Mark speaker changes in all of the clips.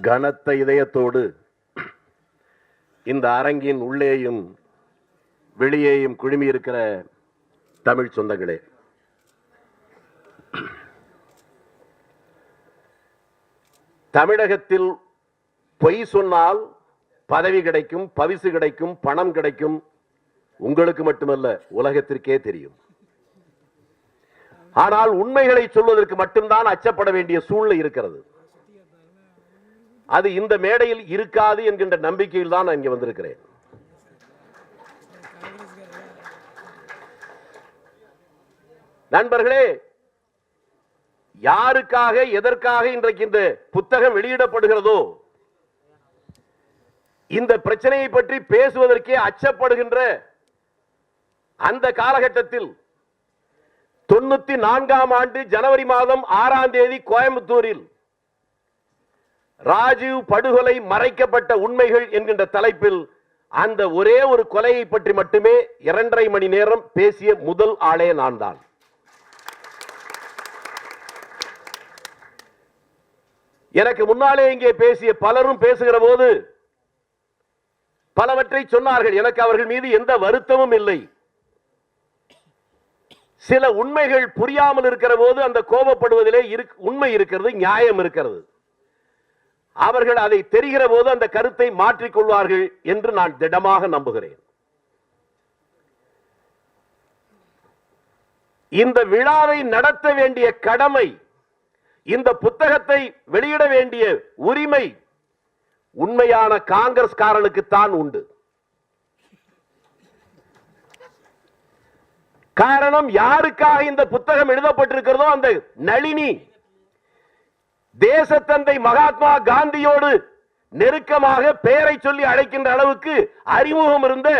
Speaker 1: கனத்த இதயத்தோடு இந்த அரங்கின் உள்ளேயும் வெளியேயும் குழுமி இருக்கிற தமிழ் சொந்தங்களே. தமிழகத்தில் பொய் சொன்னால் பதவி கிடைக்கும் பவிசு கிடைக்கும் பணம் கிடைக்கும். உங்களுக்கு மட்டுமல்ல உலகத்திற்கே தெரியும். ஆனால் உண்மைகளை சொல்வதற்கு மட்டும்தான் அச்சப்பட வேண்டிய சூழ்நிலை இருக்கிறது. அது இந்த மேடையில் இருக்காது என்கின்ற நம்பிக்கையில் தான் நான் இங்க வந்திருக்கிறேன். நண்பர்களே யாருக்காக எதற்காக இன்றைக்கு இந்த புத்தகம் வெளியிடப்படுகிறதோ இந்த பிரச்சனையை பற்றி பேசுவதற்கே அச்சப்படுகின்ற அந்த காலகட்டத்தில் தொண்ணூத்தி நான்காம் ஆண்டு ஜனவரி மாதம் ஆறாம் தேதி கோயம்புத்தூரில் ராஜீவ் படுகொலை மறைக்கப்பட்ட உண்மைகள் என்கின்ற தலைப்பில் அந்த ஒரே ஒரு கொலையை பற்றி மட்டுமே இரண்டரை மணி நேரம் பேசிய முதல் ஆளே நான் தான் எனக்கு முன்னாலே இங்கே பேசிய பலரும் பேசுகிற போது பலவற்றை சொன்னார்கள். எனக்கு அவர்கள் மீது எந்த வருத்தமும் இல்லை. சில உண்மைகள் புரியாமல் இருக்கிற போது அந்த கோபப்படுவதிலே இருக்- உண்மை இருக்கிறது நியாயம் இருக்கிறது. அவர்கள் அதை தெரிகிற போது அந்த கருத்தை மாற்றிக் கொள்வார்கள் என்று நான் திடமாக நம்புகிறேன். இந்த விழாவை நடத்த வேண்டிய கடமை இந்த புத்தகத்தை வெளியிட வேண்டிய உரிமை உண்மையான காங்கிரஸ்காரனுக்குத்தான் உண்டு. காரணம் யாருக்காக இந்த புத்தகம் எழுதப்பட்டிருக்கிறதோ அந்த நளினி தேசத்தந்தை மகாத்மா காந்தியோடு நெருக்கமாக பெயரை சொல்லி அழைக்கின்ற அளவுக்கு அறிமுகம் இருந்த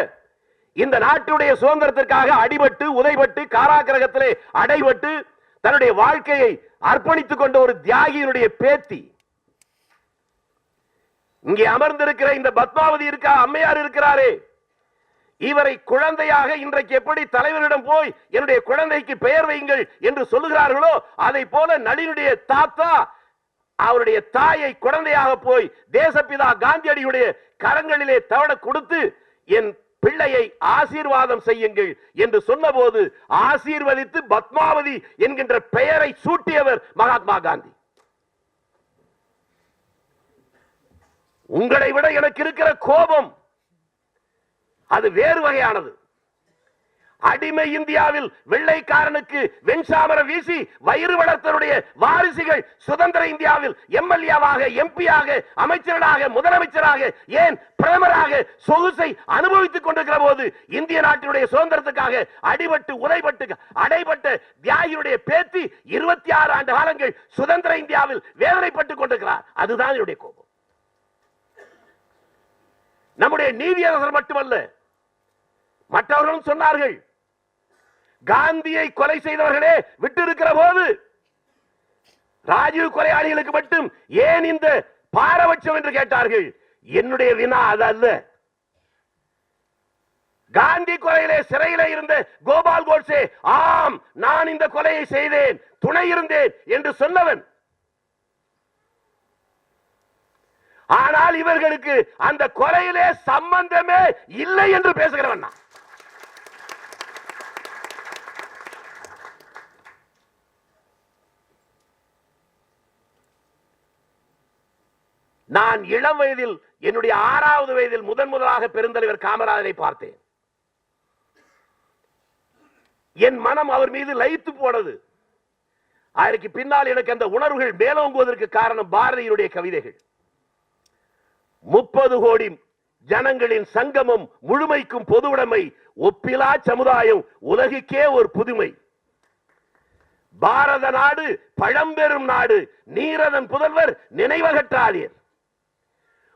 Speaker 1: இந்த நாட்டுடைய சுதந்திரத்திற்காக அடிபட்டு உதைபட்டு காராகிரகத்திலே அடைபட்டு தன்னுடைய வாழ்க்கையை அர்ப்பணித்துக் கொண்ட ஒரு தியாகியினுடைய பேத்தி. இங்கே அமர்ந்திருக்கிற இந்த பத்மாவதி இருக்கா அம்மையார் இருக்கிறாரே. இவரை குழந்தையாக இன்றைக்கு எப்படி தலைவரிடம் போய் என்னுடைய குழந்தைக்கு பெயர் வையுங்கள் என்று சொல்லுகிறார்களோ அதை போல நளினுடைய தாத்தா அவருடைய தாயை குழந்தையாக போய் தேசப்பிதா காந்தியடியுடைய கரங்களிலே தவண கொடுத்து என் பிள்ளையை ஆசீர்வாதம் செய்யுங்கள் என்று சொன்னபோது ஆசீர்வதித்து பத்மாவதி என்கின்ற பெயரை சூட்டியவர் மகாத்மா காந்தி. உங்களை விட எனக்கு இருக்கிற கோபம் அது வேறு வகையானது. அடிமை இந்தியாவில் வெள்ளைக்காரனுக்கு வெண்சாமர வீசி வயிறு வளர்த்தனுடைய வாரிசுகள் சுதந்திர இந்தியாவில் எம்எல்ஏவாக எம்பியாக அமைச்சராக முதலமைச்சராக ஏன் பிரதமராக சொகுசை அனுபவித்துக் கொண்டிருக்கிற போது இந்திய நாட்டினுடைய சுதந்திரத்துக்காக அடிபட்டு உதைபட்டு அடைபட்ட தியாகியுடைய பேத்தி இருபத்தி ஆறு ஆண்டு காலங்கள் சுதந்திர இந்தியாவில் வேதனைப்பட்டுக் கொண்டிருக்கிறார். அதுதான் என்னுடைய கோபம். நம்முடைய நீதியரசர் மட்டுமல்ல மற்றவர்களும் சொன்னார்கள் காந்தியை கொலை செய்தவர்களே விட்டிருக்கிற போது ராஜீவ் கொலையாளிகளுக்கு மட்டும் ஏன் இந்த பாரபட்சம் என்று கேட்டார்கள்? என்னுடைய வினா அது அல்ல. காந்தி கொலையிலே சிறையிலே இருந்த கோபால் கோட்ஸே ஆம் நான் இந்த கொலையை செய்தேன் துணை இருந்தேன் என்று சொன்னவன். ஆனால் இவர்களுக்கு அந்த கொலையிலே சம்பந்தமே இல்லை என்று பேசுகிறவன் நான். நான் இளம் வயதில் என்னுடைய ஆறாவது வயதில் முதன் முதலாக பெருந்தலைவர் காமராஜரை பார்த்தேன். என் மனம் அவர் மீது லயித்து போனது. அதற்கு பின்னால் எனக்கு அந்த உணர்வுகள் மேலோங்குவதற்கு காரணம் பாரதியினுடைய கவிதைகள். முப்பது கோடி ஜனங்களின் சங்கமம் முழுமைக்கும் பொதுவுடைமை ஒப்பிலா சமுதாயம் உலகுக்கே ஒரு புதுமை. பாரத நாடு பழம்பெரும் நாடு நீரதன் புதல்வர் நினைவகற்றாளியர்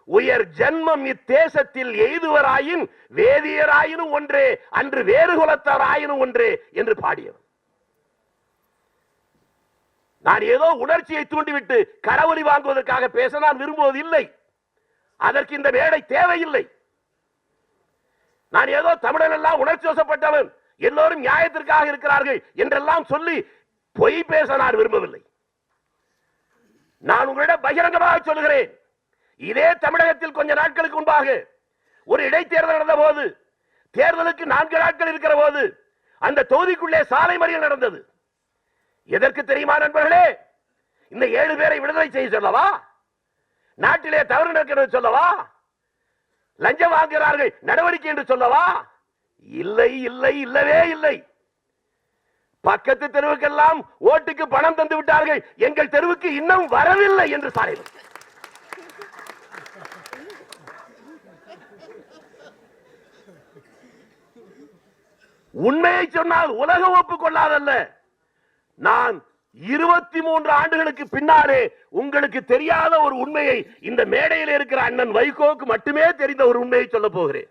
Speaker 1: உயர் ஜன்மம் இத்தேசத்தில் எய்துவராயின் வேதியராயினும் ஒன்றே அன்று வேறு குலத்தாராயினும் ஒன்றே என்று பாடியவர். நான் ஏதோ உணர்ச்சியை தூண்டிவிட்டு கரவொலி வாங்குவதற்காக பேச நான் விரும்புவது இல்லை அதற்கு இந்த மேடை தேவையில்லை. நான் ஏதோ தமிழன் எல்லாம் உணர்ச்சி வசப்பட்டவன் எல்லோரும் நியாயத்திற்காக இருக்கிறார்கள் என்றெல்லாம் சொல்லி பொய் பேச நான் விரும்பவில்லை. நான் உங்களிடம் பகிரங்கமாக சொல்லுகிறேன். இதே தமிழகத்தில் கொஞ்ச நாட்களுக்கு முன்பாக ஒரு இடைத்தேர்தல் நடந்த போது தேர்தலுக்கு நான்கு நாட்கள் இருக்கிற போது அந்த தொகுதிக்குள்ளே சாலை மறியல் நடந்தது. எதற்கு தெரியுமா நண்பர்களே? இந்த ஏழு பேரை விடுதலை செய்ய சொல்லவா? நாட்டிலே தவறு நடக்கிறது சொல்லவா? லஞ்சம் வாங்குகிறார்கள் நடவடிக்கை என்று சொல்லவா? இல்லை இல்லை இல்லவே இல்லை. பக்கத்து தெருவுக்கெல்லாம் ஓட்டுக்கு பணம் தந்து விட்டார்கள். எங்கள் தெருவுக்கு இன்னும் வரவில்லை என்று சாலை உண்மையை சொன்னால் உலகம் ஒப்புக்கொள்ளாதல்ல. நான் இருபத்தி மூன்று ஆண்டுகளுக்கு பின்னாலே உங்களுக்கு தெரியாத ஒரு உண்மையை இந்த மேடையில் இருக்கிற அண்ணன் வைகோக்கு மட்டுமே தெரிந்த ஒரு உண்மையை சொல்ல போகிறேன்.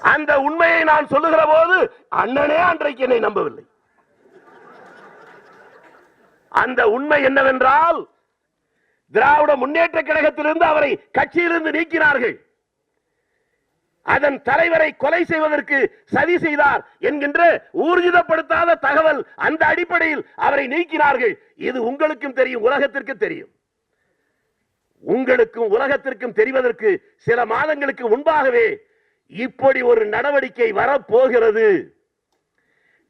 Speaker 1: அந்த உண்மையை நான் சொல்லுகிற போது அண்ணனே அன்றைக்கு என்னை நம்பவில்லை. அந்த உண்மை என்னவென்றால் திராவிட முன்னேற்ற கழகத்திலிருந்து அவரை கட்சியிலிருந்து நீக்கினார்கள். அதன் தலைவரை கொலை செய்வதற்கு சதி செய்தார் என்கின்ற ஊர்ஜிதப்படுத்தாத தகவல் அந்த அடிப்படையில் அவரை நீக்கினார்கள். இது உங்களுக்கும் தெரியும் உலகத்திற்கு தெரியும். உங்களுக்கும் உலகத்திற்கும் தெரிவதற்கு சில மாதங்களுக்கு முன்பாகவே இப்படி ஒரு நடவடிக்கை வரப்போகிறது.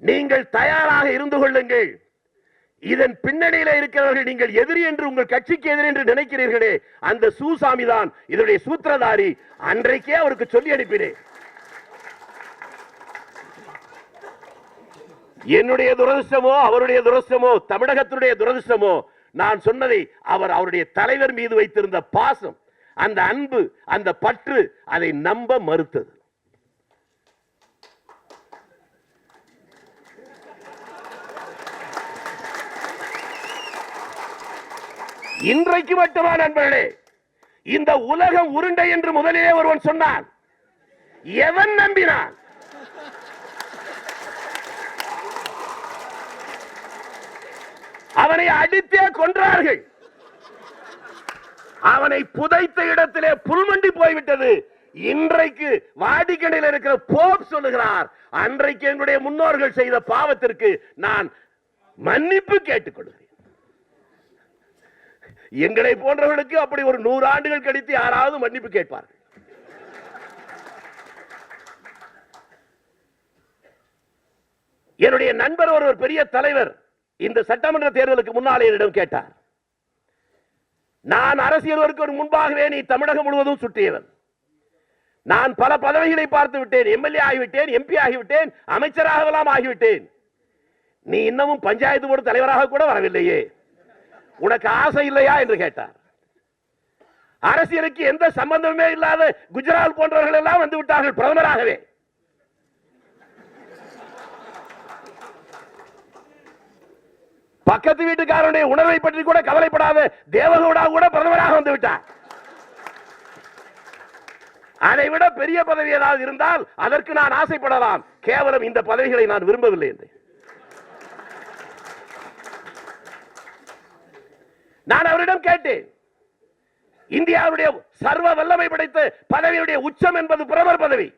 Speaker 1: நீங்கள் தயாராக இருந்து கொள்ளுங்கள். இதன் பின்னணியில இருக்கிறவர்கள் நீங்கள் எதிரி என்று உங்கள் கட்சிக்கு எதிரி என்று நினைக்கிறீர்களே அந்த சூசாமி தான் இதனுடைய சூத்திரதாரி. அன்றைக்கே அவருக்கு சொல்லி அனுப்பினேன். என்னுடைய துரதிருஷ்டமோ அவருடைய துரதிருஷ்டமோ தமிழகத்தினுடைய துரதிருஷ்டமோ நான் சொன்னதை அவர் அவருடைய தலைவர் மீது வைத்திருந்த பாசம் அந்த அன்பு அந்த பற்று அதை நம்ப மறுத்தது. இன்றைக்கு மட்டுமா நண்பர்களே? இந்த உலகம் உருண்டை என்று முதலிலே ஒருவன் சொன்னான். எவன் நம்பினான்? அவனை அடித்தே கொன்றார்கள். அவனை புதைத்த இடத்திலே புல்மண்டி போய்விட்டது. இன்றைக்கு வாடிக்கணையில் இருக்கிற போப் சொல்லுகிறார் அன்றைக்கு என்னுடைய முன்னோர்கள் செய்த பாவத்திற்கு நான் மன்னிப்பு கேட்டுக்கொள்கிறேன் எங்களை போன்றவர்களுக்கு அப்படி ஒரு நூறு ஆண்டுகள் கழித்து யாராவது மன்னிப்பு கேட்பார்கள். என்னுடைய நண்பர் ஒருவர் பெரிய தலைவர் இந்த சட்டமன்ற தேர்தலுக்கு முன்னாலே என்னிடம் கேட்டார். நான் அரசியல் ஒரு முன்பாகவே நீ தமிழகம் முழுவதும் சுற்றியவன். நான் பல பதவிகளை பார்த்து விட்டேன் எம்எல்ஏ ஆகிவிட்டேன் எம்பி ஆகிவிட்டேன் அமைச்சராகலாம் ஆகிவிட்டேன். நீ இன்னமும் பஞ்சாயத்து போர்டு தலைவராக கூட வரவில்லையே. உனக்கு ஆசை இல்லையா என்று கேட்டார். அரசியலுக்கு எந்த சம்பந்தமே இல்லாத குஜராத் போன்றவர்கள் எல்லாம் வந்து விட்டார்கள் பிரதமராகவே. பக்கத்து வீட்டுக்காரனுடைய உணர்வை பற்றி கூட கவலைப்படாத தேவகவுடா கூட பிரதமராக வந்து விட்டார். அதை விட பெரிய பதவி ஏதாவது இருந்தால் அதற்கு நான் ஆசைப்படலாம். கேவலம் இந்த பதவிகளை நான் விரும்பவில்லை என்று. நான் அவரிடம் கேட்டேன். இந்தியாவுடைய சர்வ வல்லமை படைத்த பதவியுடைய உச்சம் என்பது பிரதமர் பதவி.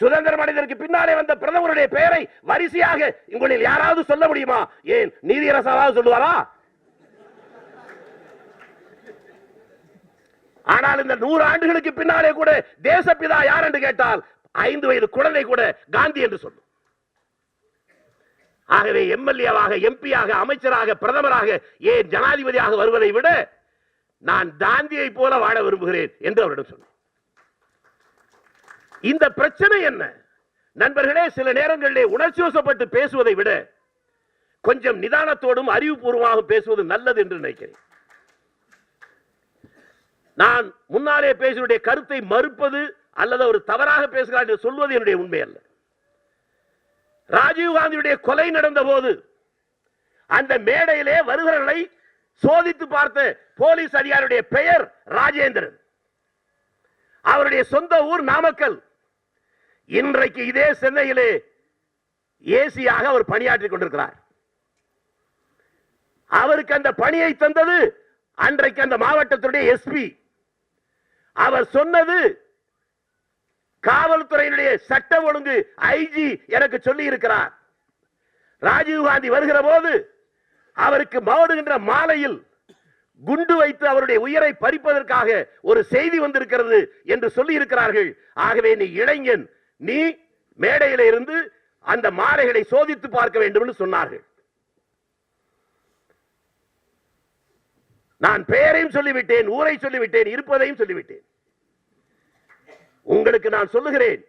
Speaker 1: சுதந்திரம் அடைந்ததற்கு பின்னாலே வந்த பிரதமருடைய பெயரை வரிசையாக உங்களில் யாராவது சொல்ல முடியுமா? ஏன் நீதியரசாவது சொல்லுவாரா? ஆனால் இந்த நூறு ஆண்டுகளுக்கு பின்னாலே கூட தேசப்பிதா யார் என்று கேட்டால் ஐந்து வயது குழந்தை கூட காந்தி என்று சொல்லும். ஆகவே எம்எல்ஏவாக எம்பியாக அமைச்சராக பிரதமராக ஏன் ஜனாதிபதியாக வருவதை விட நான் காந்தியை போல வாழ விரும்புகிறேன் என்று அவரிடம் சொன்னேன். இந்த பிரச்சனை என்ன? நண்பர்களே சில நேரங்களிலே உணர்ச்சி வசப்பட்டு பேசுவதை விட கொஞ்சம் நிதானத்தோடும் அறிவுபூர்வமாக பேசுவது நல்லது என்று நினைக்கிறேன். நான் முன்னாலே பேசினுடைய கருத்தை மறுப்பது அல்லது ஒரு தவறாக பேசுகிறார் என்று சொல்வது என்னுடைய உண்மை அல்ல. ராஜீவ் காந்தியுடைய கொலை நடந்த போது அந்த மேடையிலே வருகிறவர்களை சோதித்து பார்த்த போலீஸ் அதிகாரியுடைய பெயர் ராஜேந்திரன். அவருடைய சொந்த ஊர் நாமக்கல். இன்றைக்கு இதே சென்னையிலே ஏசியாக அவர் பணியாற்றிக் கொண்டிருக்கிறார். அவருக்கு அந்த பணியை தந்தது அன்றைக்கு அந்த மாவட்டத்துடைய எஸ்பி. அவர் சொன்னது காவல்துறையினுடைய சட்ட ஒழுங்கு ஐஜி எனக்கு சொல்லி இருக்கிறார் ராஜீவ் காந்தி வருகிற போது அவருக்கு மாடுகின்ற மாலையில் குண்டு வைத்து அவருடைய உயிரை பறிப்பதற்காக ஒரு செய்தி வந்திருக்கிறது என்று சொல்லி இருக்கிறார்கள் ஆகவே நீ இளைஞன் நீ மேடையில இருந்து அந்த மாலைகளை சோதித்து பார்க்க வேண்டும் என்று சொன்னார்கள். நான் பெயரையும் சொல்லிவிட்டேன் ஊரை சொல்லிவிட்டேன் இருப்பதையும் சொல்லிவிட்டேன். உங்களுக்கு நான் சொல்லுகிறேன்.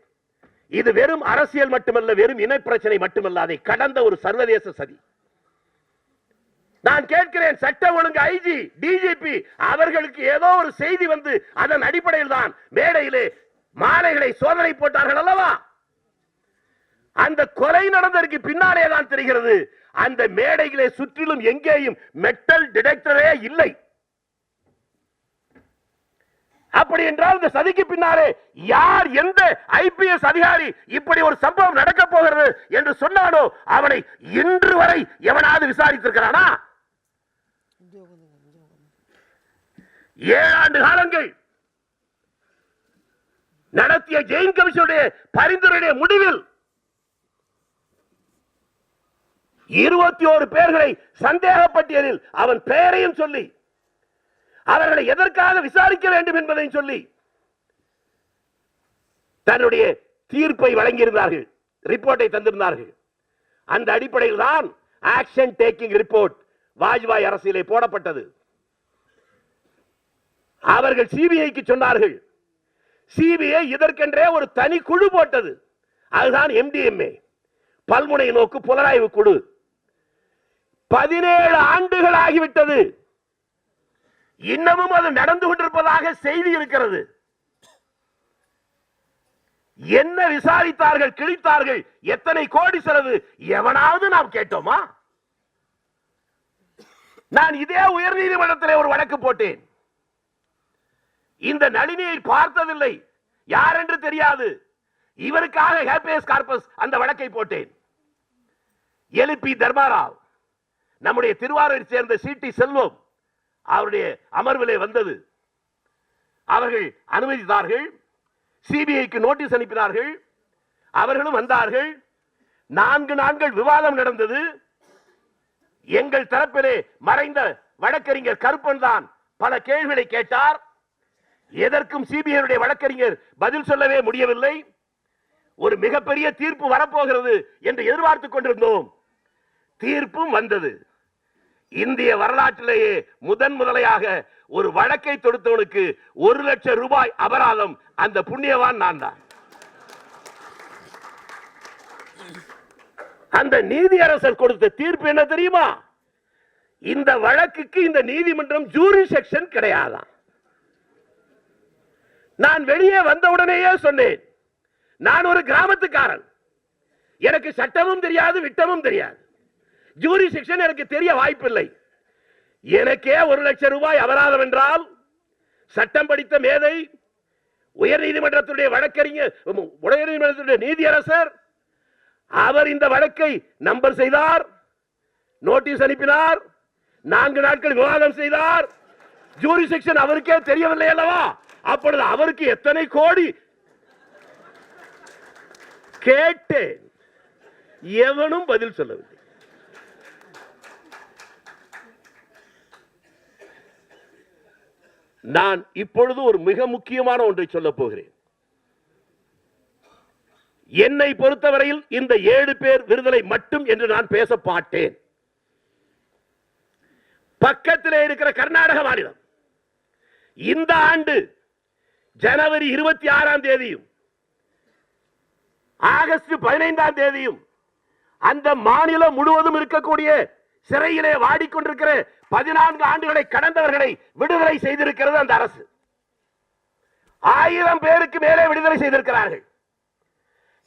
Speaker 1: இது வெறும் அரசியல் மட்டுமல்ல வெறும் இன பிரச்சனை மட்டுமல்ல அதை கடந்த ஒரு சர்வதேச சதி. நான் கேட்கிறேன் சட்ட ஒழுங்கு ஐஜி டிஜிபி அவர்களுக்கு ஏதோ ஒரு செய்தி வந்து அதன் அடிப்படையில் தான் மேடையிலே மாலைகளை சோதனை போட்டார்கள் அல்லவா? அந்த கொலை நடந்ததற்கு பின்னாலே தான் தெரிகிறது அந்த மேடையிலே சுற்றிலும் எங்கேயும் மெட்டல் டிடெக்டரே இல்லை. அப்படி என்றால் இந்த சதிக்கு பின்னாலே யார் எந்த ஐபிஎஸ் அதிகாரி இப்படி ஒரு சம்பவம் நடக்க போகிறது என்று சொன்னானோ அவனை இன்று வரை எவனாவது விசாரித்திருக்கிறானா? ஏழாண்டு காலங்கள் நடத்திய ஜெயின் கமிஷனுடைய பரிந்துரையுடைய முடிவில் இருபத்தி ஓரு பேர்களை சந்தேகப்பட்டியலில் அவன் பெயரையும் சொல்லி அவர்களை எதற்காக விசாரிக்க வேண்டும் என்பதை சொல்லி தன்னுடைய தீர்ப்பை வழங்கியிருந்தார்கள் ரிப்போர்ட்டை தந்திருந்தார்கள். அந்த அடிப்படையில் தான் ஆக்ஷன் டேக்கிங் ரிப்போர்ட் வாஜ்பாய் அரசியலே போடப்பட்டது. அவர்கள் சிபிஐக்கு சொன்னார்கள் சிபிஐ இதற்கென்றே ஒரு தனி குழு போட்டது. அதுதான் எம்டிஎம்ஏ பல்முனை நோக்கு புலனாய்வு குழு. பதினேழு ஆண்டுகள் ஆகிவிட்டது. இன்னமும் அது நடந்து கொண்டிருப்பதாக செய்தி இருக்கிறது. என்ன விசாரித்தார்கள் கிழித்தார்கள் எத்தனை கோடி செலவு எவனாவது நாம் கேட்டோமா? நான் இதே உயர் நீதிமன்றத்திலே ஒரு வழக்கு போட்டேன். இந்த நளினியை பார்த்ததில்லை. யார் என்று தெரியாது. இவருக்காக ஹேப்பியஸ் கார்பஸ் அந்த வழக்கை போட்டேன். எலிபி தர்மாராவ் நம்முடைய திருவாரூரை சேர்ந்த சிடி செல்வம் அவருடைய அமர்விலே வந்தது. அவர்கள் அனுமதித்தார்கள். சிபிஐக்கு நோட்டீஸ் அனுப்பினார்கள். அவர்களும் வந்தார்கள். நான்கு நாட்கள் விவாதம் நடந்தது. எங்கள் தரப்பிலே மறைந்த வழக்கறிஞர் கருப்பன் தான் பல கேள்விகளை கேட்டார். எதற்கும் சிபிஐ வழக்கறிஞர் பதில் சொல்லவே முடியவில்லை. ஒரு மிகப்பெரிய தீர்ப்பு வரப்போகிறது என்று எதிர்பார்த்துக் கொண்டிருந்தோம். தீர்ப்பும் வந்தது. இந்திய வரலாற்றிலேயே முதன் முதலையாக ஒரு வழக்கை தொடுத்தவனுக்கு ஒரு லட்சம் ரூபாய் அபராதம் அந்த புண்ணியவான் நான் தான். அந்த நீதியரசர் கொடுத்த தீர்ப்பு என்ன தெரியுமா? இந்த வழக்குக்கு இந்த நீதிமன்றம் ஜூரி செக்ஷன் கிடையாதான் நான் வெளியே வந்தவுடனேயே சொன்னேன். நான் ஒரு கிராமத்துக்காரன். எனக்கு சட்டமும் தெரியாது விட்டமும் தெரியாது. ஜூரி செக்ஷன் எனக்கு தெரிய வாய்ப்பில்லை. எனக்கே ஒரு லட்சம் ரூபாய் அபராதம் என்றால் சட்டம் படித்த மேதை உயர் நீதிமன்றத்துடைய வழக்கறிஞர் உயர் நீதிமன்றத்துடைய நீதியரசர் அவர் இந்த வழக்கை நம்பர் செய்தார் நோட்டீஸ் அனுப்பினார் நான்கு நாட்கள் விவாதம் செய்தார். ஜூரி செக்ஷன் அவருக்கே தெரியவில்லை அல்லவா? அப்பொழுது அவருக்கு எத்தனை கோடி? கேட்டேன். எவனும் பதில் சொல்லவில்லை. நான் இப்பொழுது ஒரு மிக முக்கியமான ஒன்றை சொல்ல போகிறேன். என்னை பொறுத்தவரையில் இந்த ஏழு பேர் விடுதலை மட்டும் என்று நான் பேச மாட்டேன். பக்கத்திலே இருக்கிற கர்நாடக மாநிலம். இந்த ஆண்டு ஜனவரி இருபத்தி ஆறாம் தேதியும் ஆகஸ்ட் பதினைந்தாம் தேதியும் அந்த மாநிலம் முழுவதும் இருக்கக்கூடிய சிறையிலே வாடிக்கொண்டிருக்கிற பதினான்கு ஆண்டுகளை கடந்தவர்களை விடுதலை செய்திருக்கிறது அந்த அரசு. ஆயிரம் பேருக்கு மேலே விடுதலை செய்திருக்கிறார்கள்.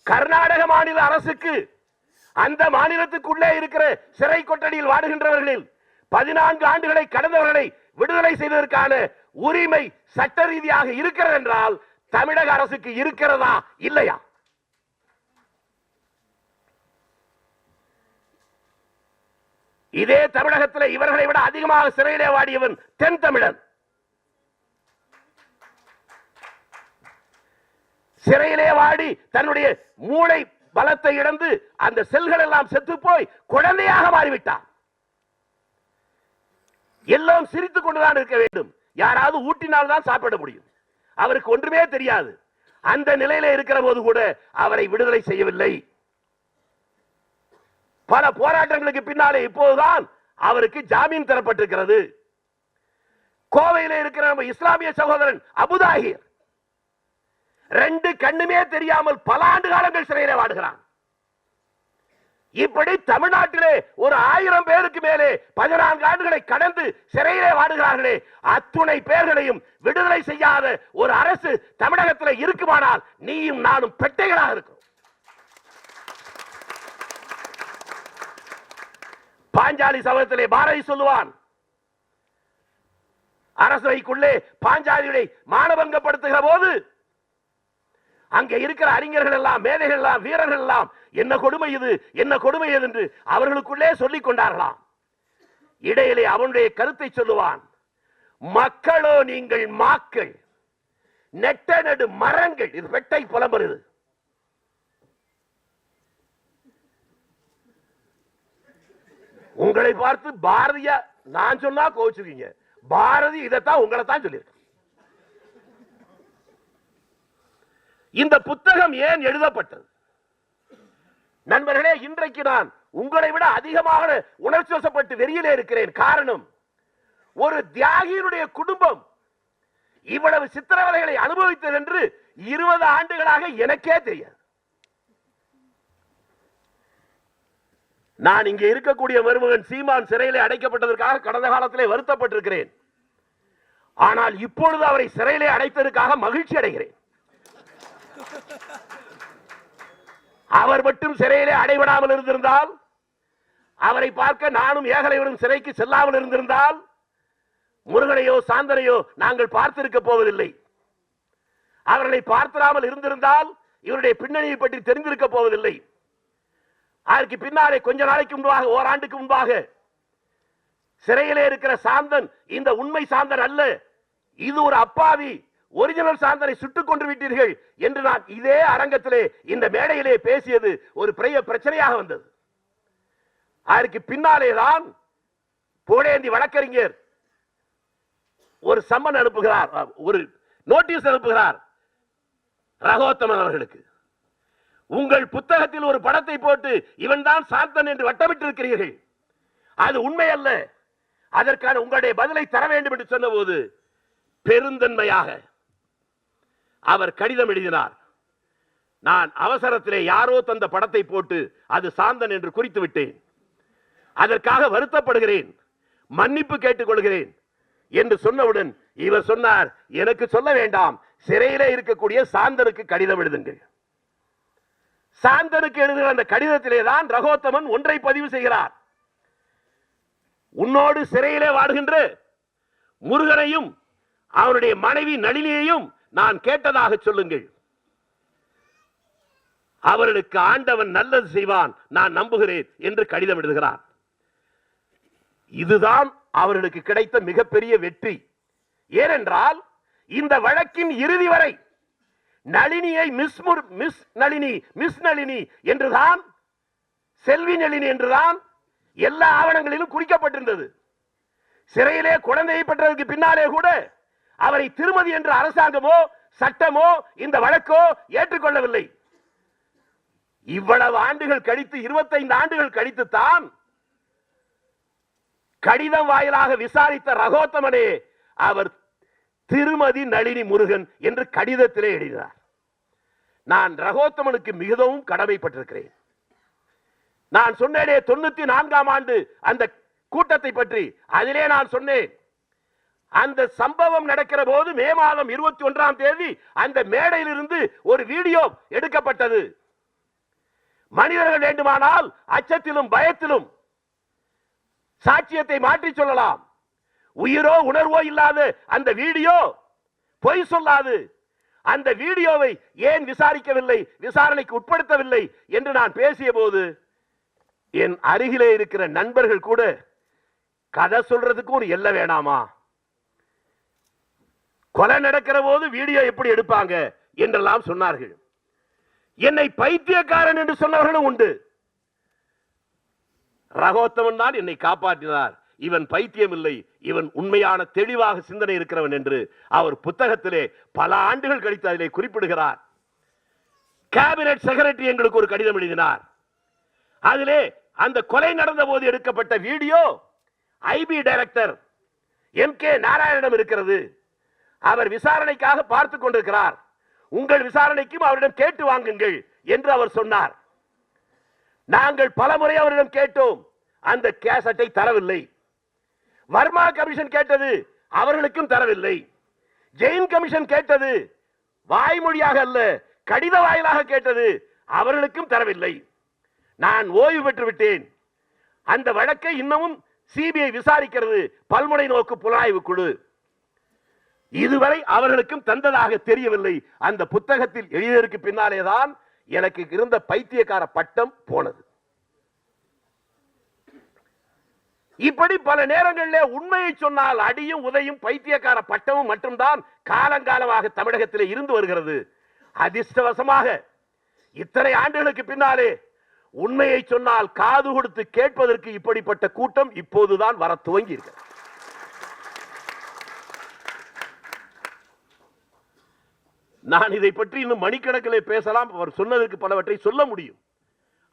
Speaker 1: கர்நாடக மாநில அரசுக்கு அந்த மாநிலத்துக்குள்ளே இருக்கிற சிறை கொட்டடியில் வாடுகின்றவர்களில் பதினான்கு ஆண்டுகளை கடந்தவர்களை விடுதலை செய்வதற்கான உரிமை சட்ட ரீதியாக இருக்கிறது என்றால் தமிழக அரசுக்கு இருக்கிறதா? இல்லையா? இதே தமிழகத்தில் இவர்களை விட அதிகமாக சிறையிலே வாடியவன் தென் தமிழன். சிறையிலே வாடி தன்னுடைய மூளை பலத்தை இழந்து அந்த செல்கள் எல்லாம் செத்து போய் குழந்தையாக மாறிவிட்டான். எல்லாம் சிரித்துக் கொண்டுதான் இருக்க வேண்டும். யாராவது ஊட்டினால் தான் சாப்பிட முடியும். அவருக்கு ஒன்றுமே தெரியாது. அந்த நிலையில இருக்கிற போது கூட அவரை விடுதலை செய்யவில்லை. பல போராட்டங்களுக்கு பின்னாலே இப்போதுதான் அவருக்கு ஜாமீன் தரப்பட்டிருக்கிறது. கோவையில இருக்கிற நம்ம இஸ்லாமிய சகோதரன் அபுதாகிர் ரெண்டு கண்ணுமே தெரியாமல் பல ஆண்டு காலங்கள் சிறையிலே வாடுகிறான் இப்படி தமிழ்நாட்டிலே ஒரு ஆயிரம் பேருக்கு மேலே பதினான்கு ஆண்டுகளை கடந்து சிறையிலே வாடுகிறார்களே அத்துணை பேர்களையும் விடுதலை செய்யாத ஒரு அரசு தமிழகத்தில் இருக்குமானால் நீயும் நானும் பெட்டைகளாக இருக்கும் பாஞ்சாலி சபதத்திலே பாரதி சொல்லுவான். அரசவைக்குள்ளே பாஞ்சாலியை மானபங்கப்படுத்துகிற போது அங்கே இருக்கிற அறிஞர்கள் எல்லாம் மேதைகள் எல்லாம் வீரர்கள் எல்லாம் என்ன கொடுமை இது என்ன கொடுமை இது என்று அவர்களுக்குள்ளே சொல்லிக் கொண்டார்களாம். இடையிலே அவனுடைய கருத்தை சொல்லுவான். மக்களோ நீங்கள் மாக்கள். நெட்ட நடு மரங்கள். இது வெட்டை புலம்புறது உங்களை பார்த்து பாரதிய நான் சொன்னா கோச்சுக்கீங்க பாரதி இதைத்தான் உங்களை தான் சொல்லியிருக்க. இந்த புத்தகம் ஏன் எழுதப்பட்டது? நண்பர்களே இன்றைக்கு நான் உங்களை விட அதிகமாக உணர்ச்சி வசப்பட்டு வெறியிலே இருக்கிறேன். காரணம் ஒரு தியாகியினுடைய குடும்பம் இவ்வளவு சித்திரவதைகளை அனுபவித்தது என்று இருபது ஆண்டுகளாக எனக்கே தெரியாது. நான் இங்கே இருக்கக்கூடிய மருமகன் சீமான் சிறையிலே அடைக்கப்பட்டதற்காக கடந்த காலத்திலே வருத்தப்பட்டிருக்கிறேன். ஆனால் இப்பொழுது அவரை சிறையிலே அடைத்ததற்காக மகிழ்ச்சி அடைகிறேன். அவர் மட்டும் சிறையிலே அடைபடாமல் இருந்திருந்தால் அவரை பார்க்க நானும் ஏகலைவரும் சிறைக்கு செல்லாமல் இருந்திருந்தால் முருகனையோ சாந்தனையோ நாங்கள் பார்த்திருக்க போவதில்லை. அவர்களை பார்த்திராமல் இருந்திருந்தால் இவருடைய பின்னணியை பற்றி தெரிந்திருக்க போவதில்லை. அதற்கு பின்னாலே கொஞ்ச நாளைக்கு முன்பாக ஓராண்டுக்கு முன்பாக சிறையிலே இருக்கிற சாந்தன் இந்த உண்மை சாந்தன் அல்ல. இது ஒரு அப்பாவி ஒரிஜினல் சாந்தனை சுட்டுக் கொண்டு விட்டீர்கள் என்று நான் இதே அரங்கத்திலே இந்த மேடையிலே பேசியது ஒரு பெரிய பிரச்சனையாக வந்தது. அதற்கு பின்னாலே தான் புகழேந்தி வழக்கறிஞர் ஒரு சம்மன் அனுப்புகிறார் ஒரு நோட்டீஸ் அனுப்புகிறார் ரகோத்தமன் அவர்களுக்கு. உங்கள் புத்தகத்தில் ஒரு படத்தை போட்டு இவன் தான் சாந்தன் என்று வட்டமிட்டிருக்கிறீர்கள். அது உண்மை அல்ல அதற்கான உங்களுடைய பதிலை தர வேண்டும் என்று சொன்னபோது பெருந்தன்மையாக அவர் கடிதம் எழுதினார். நான் அவசரத்திலே யாரோ தந்த படத்தை போட்டு அது சாந்தன் என்று குறித்து விட்டேன். அதற்காக வருத்தப்படுகிறேன். மன்னிப்பு கேட்டுக்கொள்கிறேன் என்று சொன்னவுடன் இவர் சொன்னார் எனக்கு சொல்ல வேண்டாம். சிறையிலே இருக்கக்கூடிய சாந்தனுக்கு கடிதம் எழுதுங்கள். சாந்தனுக்கு எழுதுகிற அந்த கடிதத்திலே தான் ரகோத்தமன் ஒன்றை பதிவு செய்கிறார். உன்னோடு சிறையிலே வாடுகின்ற முருகனையும் அவனுடைய மனைவி நளினியையும் நான் கேட்டதாக சொல்லுங்கள். அவர்களுக்கு ஆண்டவன் நல்லது செய்வான் நான் நம்புகிறேன் என்று கடிதம் எழுதுகிறார். இதுதான் அவர்களுக்கு கிடைத்த மிகப்பெரிய வெற்றி. ஏனென்றால் இந்த வழக்கின் இறுதி வரை நளினியை மிஸ் முர்- மிஸ் நளினி மிஸ் நளினி என்றுதான் செல்வி நளினி என்றுதான் எல்லா ஆவணங்களிலும் குறிக்கப்பட்டிருந்தது. சிறையிலே குழந்தையை பெற்றதற்கு பின்னாலே கூட அவரை திருமதி என்ற அரசாங்கமோ சட்டமோ இந்த வழக்கோ ஏற்றுக்கொள்ளவில்லை. இவ்வளவு ஆண்டுகள் கழித்து 25 ஆண்டுகள் கழித்து தான் கடிதம் வாயிலாக விசாரித்த ரகோத்தமனே அவர் திருமதி நளினி முருகன் என்று கடிதத்திலே எழுதினார். நான் ரகோத்தமனுக்கு மிகவும் கடமைப்பட்டிருக்கிறேன். நான் சொன்னேனே தொண்ணூத்தி நான்காம் ஆண்டு அந்த கூட்டத்தை பற்றி. அதிலே நான் சொன்னேன் அந்த சம்பவம் நடக்கிற போது மே மாதம் இருபத்தி ஒன்றாம் தேதி அந்த மேடையிலிருந்து ஒரு வீடியோ எடுக்கப்பட்டது. மனிதர்கள் வேண்டுமானால் அச்சத்திலும் பயத்திலும் சாட்சியத்தை மாற்றி சொல்லலாம். உயிரோ உணர்வோ இல்லாத அந்த வீடியோ? பொய் சொல்லாது. அந்த வீடியோவை ஏன் விசாரிக்கவில்லை விசாரணைக்கு உட்படுத்தவில்லை என்று நான் பேசிய போது என் அருகிலே இருக்கிற நண்பர்கள் கூட கதை சொல்றதுக்கு ஒரு எல்லை வேணாமா? கொலை நடக்கிற போது வீடியோ எப்படி எடுப்பாங்க என்றெல்லாம் சொன்னார்கள். என்னை பைத்தியக்காரன் என்று சொன்னவர்களும் உண்டு. ரகோத்தமன் தான் என்னை காப்பாற்றினார். இவன் பைத்தியம் இல்லை இவன் உண்மையான தெளிவாக சிந்தனை இருக்கிறவன் என்று அவர் புத்தகத்திலே பல ஆண்டுகள் கழித்து அதிலே குறிப்பிடுகிறார். கேபினட் செக்ரட்டரி எங்களுக்கு ஒரு கடிதம் எழுதினார். அதிலே அந்த கொலை நடந்த போது எடுக்கப்பட்ட video IB director M K நாராயணனிடம் இருக்கிறது. அவர் விசாரணைக்காக பார்த்து கொண்டிருக்கிறார். உங்கள் விசாரணைக்கும் அவரிடம் கேட்டு வாங்குங்கள் என்று அவர் சொன்னார். நாங்கள் பலமுறை அவரிடம் கேட்டோம். அந்த கேசட்டை தரவில்லை. வர்மா கமிஷன் கேட்டது அவர்களுக்கும் தரவில்லை. ஜெயின் கமிஷன் கேட்டது வாய்மொழியாக அல்ல கடித வாயிலாக கேட்டது அவர்களுக்கும் தரவில்லை. நான் ஓய்வு பெற்று விட்டேன். அந்த வழக்கை இன்னமும் சிபிஐ விசாரிக்கிறது பல்முனை நோக்கு புலனாய்வு குழு. இதுவரை அவர்களுக்கும் தந்ததாக தெரியவில்லை. அந்த புத்தகத்தில் எழுதியதற்கு பின்னாலேதான் எனக்கு இருந்த பைத்தியக்கார பட்டம் போனது. இப்படி பல நேரங்களிலே உண்மையை சொன்னால் அடியும் உதையும் பைத்தியக்கார பட்டமும் மட்டும்தான் காலங்காலமாக தமிழகத்திலே இருந்து வருகிறது. அதிர்ஷ்டவசமாக இத்தனை ஆண்டுகளுக்கு பின்னாலே உண்மையை சொன்னால் காது கொடுத்து கேட்பதற்கு இப்படிப்பட்ட கூட்டம் இப்போதுதான் வர துவங்கி இருக்கிறது நான் இதை பற்றி இன்னும் மணிக்கணக்கிலே பேசலாம். அவர் சொன்னதற்கு பலவற்றை சொல்ல முடியும்.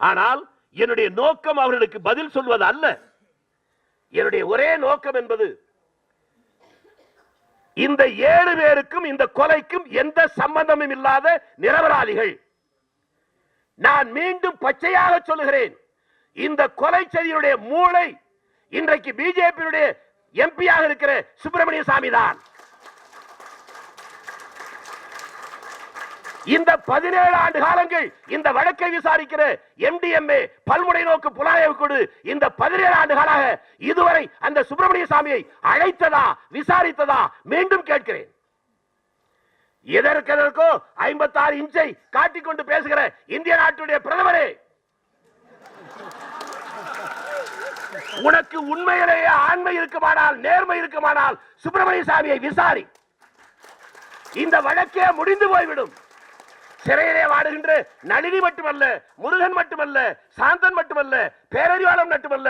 Speaker 1: ஆனால் என்னுடைய நோக்கம் அவர்களுக்கு பதில் சொல்வது அல்ல. என்னுடைய ஒரே நோக்கம் என்பது இந்த ஏழு பேருக்கும் இந்த கொலைக்கும் எந்த சம்பந்தமும் இல்லாத நிரபராதிகள். நான் மீண்டும் பச்சையாக சொல்லுகிறேன் இந்த கொலை செய்தியுடைய மூளை இன்றைக்கு பிஜேபியுடைய எம்பியாக இருக்கிற சுப்பிரமணிய சாமி தான் இந்த பதினேழு ஆண்டு காலங்கள் இந்த வழக்கை விசாரிக்கிற எம்டிஎம்ஏ பல்முனை நோக்கு புலனாய்வு குழு இந்த பதினேழு ஆண்டு காலாக இதுவரை அந்த சுப்பிரமணிய சாமியை அழைத்ததா விசாரித்ததா மீண்டும் கேட்கிறேன். எதற்கெதற்கோ ஐம்பத்தாறு இன்ச்சை காட்டிக்கொண்டு பேசுகிற இந்திய நாட்டுடைய பிரதமரே. உனக்கு உண்மையிலேயே ஆண்மை இருக்குமானால் நேர்மை இருக்குமானால் சுப்பிரமணிய சாமியை விசாரி. இந்த வழக்கே முடிந்து போய்விடும். சிறையிலே வாடுகின்ற நளினி மட்டுமல்ல முருகன் மட்டுமல்ல சாந்தன் மட்டுமல்ல பேரறிவாளன் மட்டுமல்ல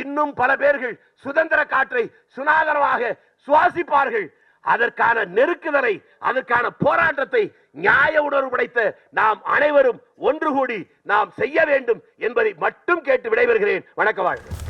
Speaker 1: இன்னும் பல பேர்கள் சுதந்திர காற்றை சுனாதனமாக சுவாசிப்பார்கள். அதற்கான நெருக்குதலை அதற்கான போராட்டத்தை நியாய உணர்வு படைத்த நாம் அனைவரும் ஒன்று கூடி நாம் செய்ய வேண்டும் என்பதை மட்டும் கேட்டு விடைபெறுகிறேன். வணக்க வாழ்க்கை